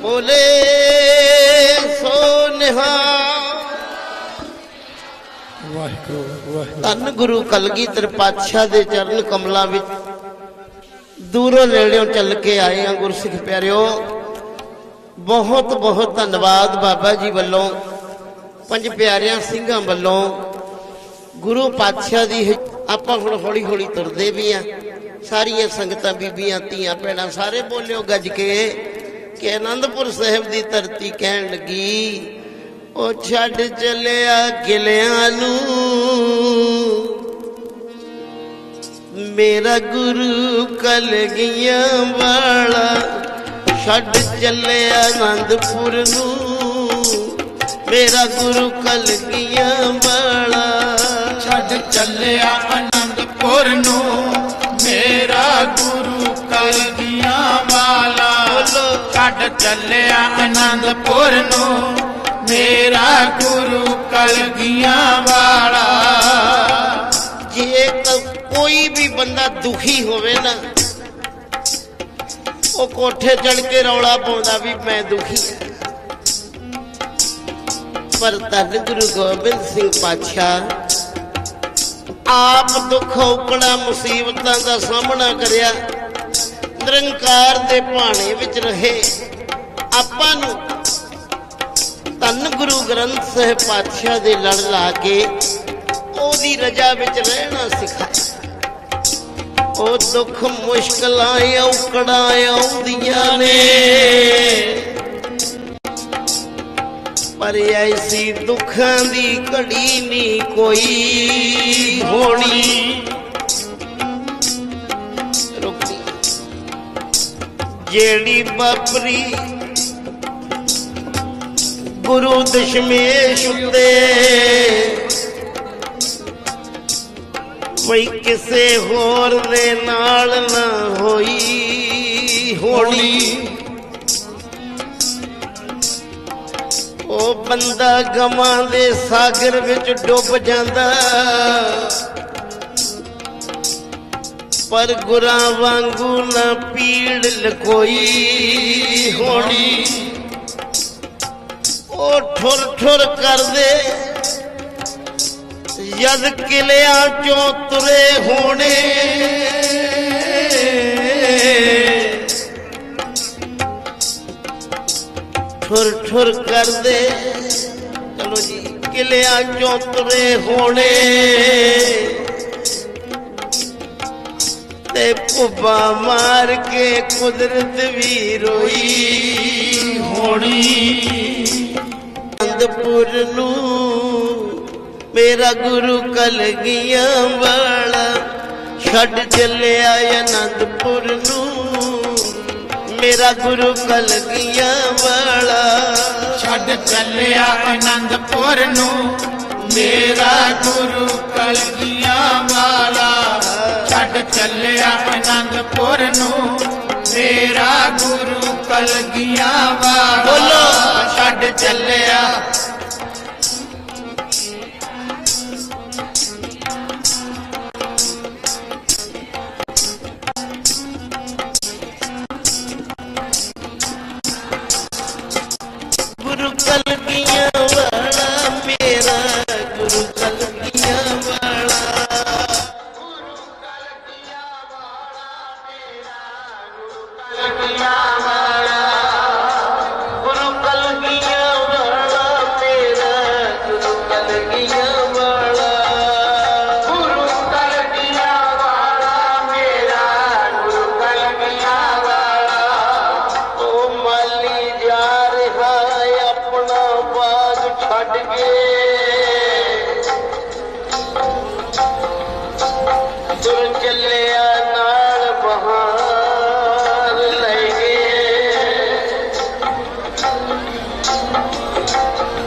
ਬੋਲੇ, ਸੋ ਨਿਹਾਲ। ਵਾਹਿਗੁਰੂ ਵਾਹਿਗੁਰੂ ਧੰਨ ਗੁਰੂ ਕਲਗੀਧਰ ਪਾਤਸ਼ਾਹ ਦੇ ਚਰਨ ਕਮਲਾਂ ਵਿੱਚ ਦੂਰੋਂ ਨੇੜਿਓਂ ਚੱਲ ਕੇ ਆਏ ਆ ਗੁਰਸਿੱਖ ਪਿਆਰਿਓ। ਬਹੁਤ ਬਹੁਤ ਧੰਨਵਾਦ ਬਾਬਾ ਜੀ ਵੱਲੋਂ, ਪੰਜ ਪਿਆਰਿਆਂ ਸਿੰਘਾਂ ਵੱਲੋਂ। ਗੁਰੂ ਪਾਤਸ਼ਾਹ ਦੀ ਆਪਾਂ ਹੁਣ ਹੌਲੀ ਹੌਲੀ ਤੁਰਦੇ ਵੀ ਆ ਸਾਰੀਆਂ ਸੰਗਤਾਂ, ਬੀਬੀਆਂ, ਧੀਆਂ, ਭੈਣਾਂ ਸਾਰੇ ਬੋਲਿਓ ਗੱਜ ਕੇ। ਕਿ ਆਨੰਦਪੁਰ ਸਾਹਿਬ ਦੀ ਧਰਤੀ ਕਹਿਣ ਲੱਗੀ, ਉਹ ਛੱਡ ਚੱਲਿਆ ਕਿਲਿਆਂ ਨੂੰ। ਮੇਰਾ ਗੁਰੂ ਕਲਗੀਆਂ ਵਾਲਾ ਛੱਡ ਚੱਲਿਆ ਆਨੰਦਪੁਰ ਨੂੰ। ਮੇਰਾ ਗੁਰੂ ਕਲਗੀਆਂ ਵਾਲਾ ਛੱਡ ਚੱਲਿਆ ਆਨੰਦਪੁਰ ਨੂੰ। ਮੇਰਾ ਗੁਰੂ ਕਲਗੀਆਂ ਵਾਲਾ ਚੱਲਿਆ ਆਨੰਦਪੁਰ ਨੂੰ, ਮੇਰਾ ਗੁਰੂ ਕਲਗੀਆਂ ਵਾਲਾ। ਜੇ ਕੋਈ ਵੀ ਬੰਦਾ ਦੁਖੀ ਹੋਵੇ ਨਾ, ਉਹ ਕੋਠੇ ਚੜ ਕੇ ਰੌਲਾ ਪਾਉਂਦਾ ਵੀ ਮੈਂ ਦੁਖੀ ਪਰ ਧੰਨ ਗੁਰੂ ਗੋਬਿੰਦ ਸਿੰਘ ਪਾਤਸ਼ਾਹ, ਆਪ ਦੁੱਖ ਔਕੜਾ ਮੁਸੀਬਤਾਂ ਦਾ ਸਾਹਮਣਾ ਕਰਿਆ, ਨਿਰੰਕਾਰ ਦੇ ਭਾਣੇ ਵਿੱਚ ਰਹੇ। ਆਪਾਂ ਨੂੰ ਧੰਨ ਗੁਰੂ ਗ੍ਰੰਥ ਸਾਹਿਬ ਪਾਤਸ਼ਾਹ ਦੇ ਲੜ ਲਾ ਕੇ ਉਹਦੀ ਰਜਾ ਵਿੱਚ ਰਹਿਣਾ ਸਿਖਾਇਆ ਉਹ ਦੁੱਖ ਮੁਸ਼ਕਲਾਂ ਔਕੜਾਂ ਆਉਂਦੀਆਂ ਨੇ। ਪਰ ਐਸੀ ਦੁੱਖਾਂ ਦੀ ਘੜੀ ਨਹੀਂ ਕੋਈ ਹੋਣੀ। ਜਿਹੜੀ ਬਾਪਰੀ ਗੁਰੂ ਦਸ਼ਮੇਸ਼ ਉੱਤੇ। ਵਈ ਕਿਸੇ ਹੋਰ ਦੇ ਨਾਲ ਨਾ ਹੋਈ ਹੋਣੀ। ਉਹ ਬੰਦਾ ਗਮਾਂ ਦੇ ਸਾਗਰ ਵਿੱਚ ਡੁੱਬ ਜਾਂਦਾ। ਪਰ ਗੁਰਾਂ ਵਾਂਗੂ ਨਾ ਪੀੜ ਲਕੋਈ ਹੋਣੀ। ਉਹ ਠੁਰ ਠੁਰ ਕਰਦੇ। ਜਦ ਕਿਲਿਆਂ ਚੋਂ ਤੁਰੇ ਹੋਣੇ। ਠੁਰ ਠੁਰ ਕਰਦੇ। ਚਲੋ ਜੀ, ਕਿਲਿਆਂ ਚੋਂ ਤੁਰੇ ਹੋਣੇ। ਤੇ ਭੁੱਬਾ ਮਾਰ ਕੇ ਕੁਦਰਤ ਵੀ ਰੋਈ ਹੋਣੀ। ਅਨੰਦਪੁਰ ਨੂੰ ਮੇਰਾ ਗੁਰੂ ਕਲਗੀਆਂ ਵਾਲਾ ਛੱਡ ਚੱਲਿਆ ਅਨੰਦਪੁਰ ਨੂੰ ਮੇਰਾ ਗੁਰੂ ਕਲਗੀਆਂ ਵਾਲਾ ਛੱਡ ਚੱਲਿਆ ਅਨੰਦਪੁਰ ਨੂੰ ਮੇਰਾ ਗੁਰੂ ਕਲਗੀਆਂ ਵਾਲਾ ਛੱਡ ਚੱਲਿਆ ਅਨੰਦਪੁਰ ਨੂੰ ਮੇਰਾ ਗੁਰੂ ਕਲਗੀਆਂ ਵਾਲਾ ਬੋਲੋ। ਛੱਡ ਚੱਲਿਆ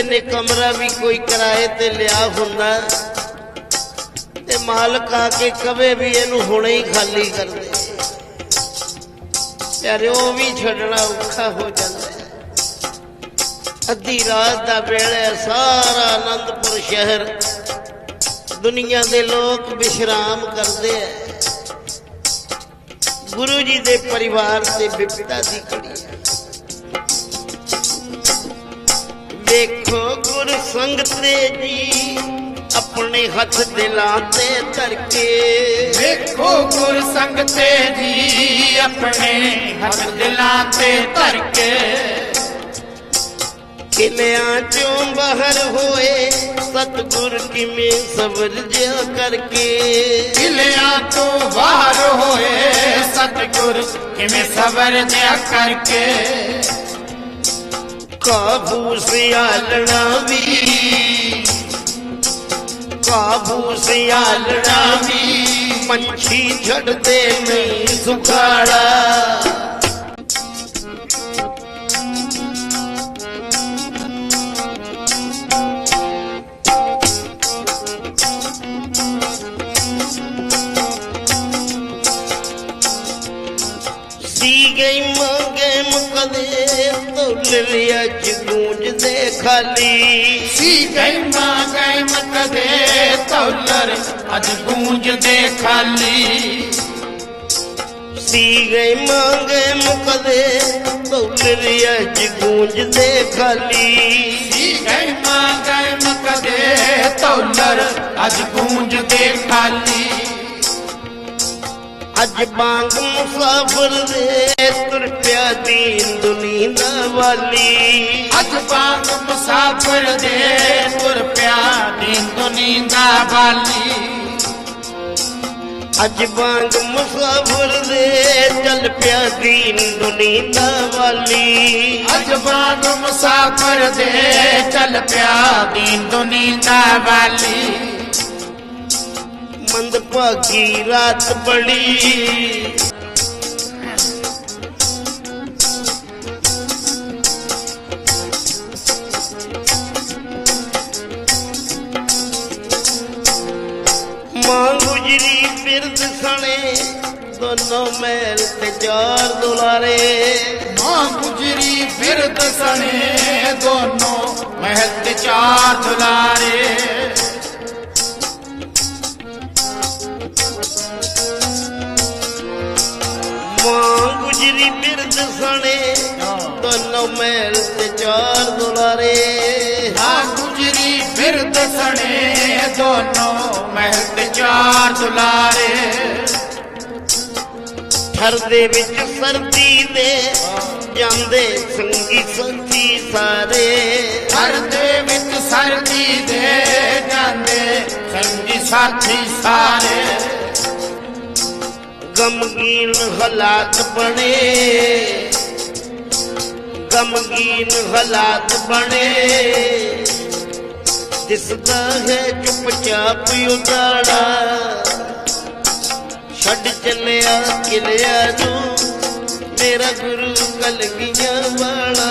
ਕਿਸੇ ਨੇ ਕਮਰਾ ਵੀ ਕੋਈ ਕਿਰਾਏ ਤੇ ਲਿਆ ਹੁੰਦਾ। ਤੇ ਮਾਲਕ ਆ ਕੇ ਕਵੇ ਵੀ ਇਹਨੂੰ ਹੁਣੇ ਹੀ ਖਾਲੀ ਕਰ ਦੇ। ਯਾਰ ਉਹ ਵੀ ਛੱਡਣਾ ਔਖਾ ਹੋ ਜਾਂਦਾ। ਅੱਧੀ ਰਾਤ ਦਾ ਵੇਲਾ ਸਾਰਾ ਆਨੰਦਪੁਰ ਸ਼ਹਿਰ। ਦੁਨੀਆ ਦੇ ਲੋਕ ਵਿਸ਼ਰਾਮ ਕਰਦੇ ਐ ਗੁਰੂ ਜੀ ਦੇ ਪਰਿਵਾਰ ਤੇ ਬਿਪਤਾ ਦੀ ਘੜੀ ਵੇਖੋ ਗੁਰ ਸੰਗ ਤੇ ਜੀ ਆਪਣੇ ਹੱਥ ਦਿਲਾਂ ਤੇ ਧਰ ਕੇ ਵੇਖੋ ਗੁਰ ਸੰਗਤੇ ਜੀ ਆਪਣੇ ਹੱਥ ਦਿਲਾਂ ਤੇ ਧਰ ਕੇ ਕਿਲਿਆਂ ਚੋਂ ਬਾਹਰ ਹੋਏ ਸਤਗੁਰ ਕਿਵੇਂ ਸਬਰ ਜਿਆ ਕਰਕੇ। ਕਿਲਿਆਂ ਤੋਂ ਬਾਹਰ ਹੋਏ ਸਤਿਗੁਰ ਕਿਵੇਂ ਸਬਰ ਜਿਆ ਕਰਕੇ। ਕਾਬੂ ਸਿਆਲਣਾ ਵੀ। ਕਾਬੂ ਸਿਆਲਣਾ ਵੀ। ਪੰਛੀ ਛੱਡਦੇ ਨਹੀਂ ਸੁਖਾੜਾ ਤੁਲ ਲਿਆ ਗੂੰਜਦੇ ਖਾਲੀ। ਸੀ ਗਈ ਮਾਂ ਗਈ ਮਕਦੇ ਤੌਲਰ ਅੱਜ ਗੂੰਜਦੇ ਖਾਲੀ। ਸੀ ਗਈ ਮੰਗੇ ਮੁਕਦੇ ਤੁਲ ਲਿਆ ਗੂੰਜਦੇ ਖਾਲੀ। ਸੀ ਗਈ ਮਾਂ ਗਈ ਮਕਦੇ ਤੌਲਰ ਅੱਜ ਗੂੰਜਦੇ ਖਾਲੀ। ਅੱਜ ਬਾਂਗ ਮੁਸਾਫਰ ਦੇ ਤੁਰ ਪਿਆ ਦੀਨ ਦੁਨੀਆ ਵਾਲੀ ਅੱਜ ਬਾਗ ਮੁਸਾਫਰ ਦੇ ਤੁਰ ਪਿਆ ਨੀਂਦ ਨੀਂਦਾ ਵਾਲੀ ਅੱਜ ਬਾਂਗ ਮੁਸਾਫਰ ਦੇ ਚੱਲ ਪਿਆ ਦੀਨ ਦੁਨੀਆ ਵਾਲੀ ਅੱਜ ਬਾਗ ਮੁਸਾਫਰ ਦੇ ਚੱਲ ਪਿਆ ਦੀਨ ਨੀਂਦਾ ਵਾਲੀ ਮੰਦ ਭਾਗੀ ਰਾਤ ਬੜੀ ਮਾਂ ਗੁਜਰੀ ਬਿਰਦ ਸਣੇ ਦੋਨੋਂ ਮਹਿਲ ਤੇ ਚਾਰ ਦੁਲਾਰੇ। ਮਾਂ ਗੁਜਰੀ ਬਿਰਦ ਸਣੇ ਦੋਨੋਂ ਮਹਿਲ ਤੇ ਚਾਰ ਦੁਲਾਰੇ। ਮਾਂ ਗੁਜਰੀ ਫਿਰਦ ਸਣੇ ਦੋਨੋਂ ਮਹਿਲ ਤੇ ਚਾਰ ਦੁਲਾਰੇ ਮਾਂ ਗੁਜਰੀ ਫਿਰਦ ਸਣੇ ਦੋਨੋਂ ਮਹਿਲ ਤੇ ਚਾਰ ਦੁਲਾਰੇ ਠਰ ਦੇ ਵਿੱਚ ਸਰਦੀ ਦੇ ਜਾਂਦੇ ਸੰਗੀ ਸੰਗੀ ਸਾਰੇ। ਘਰ ਦੇ ਵਿੱਚ ਸਰਦੀ ਦੇ ਜਾਂਦੇ ਸੰਗੀ ਸਾਥੀ ਸਾਰੇ। ਗਮਗੀਨ ਹਾਲਾਤ ਬਣੇ। ਗਮਗੀਨ ਹਾਲਾਤ ਬਣੇ। ਦਿਸਦਾ ਹੈ ਚੁੱਪਚਾਪ ਉਜਾੜਾ ਛੱਡ ਚੱਲਿਆ ਕਿਲਿਆ ਨੂੰ, ਮੇਰਾ ਗੁਰੂ ਕਲਗੀਆਂ ਵਾਲਾ।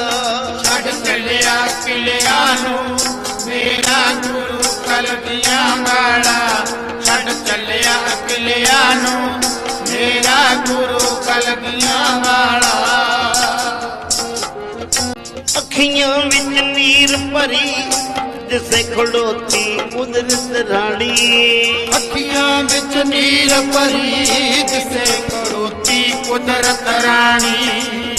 ਛੱਡ ਚੱਲਿਆ ਕਿਲਿਆਂ ਨੂੰ, ਮੇਰਾ ਗੁਰੂ ਕਲਗੀਆਂ ਵਾਲਾ। ਛੱਡ ਚੱਲਿਆ ਕਿਲਿਆਂ ਨੂੰ ਗੁਰੂ ਕਲਗੀਆਂ ਵਾਲਾ। ਅੱਖੀਆਂ ਵਿੱਚ ਨੀਰ ਭਰੀ, ਜਿਸੇ ਖੜੋਤੀ ਕੁਦਰਤ ਰਾਣੀ। ਅੱਖੀਆਂ ਵਿੱਚ ਨੀਰ ਭਰੀ, ਜਿਸੇ ਖੜੋਤੀ ਕੁਦਰਤ ਰਾਣੀ।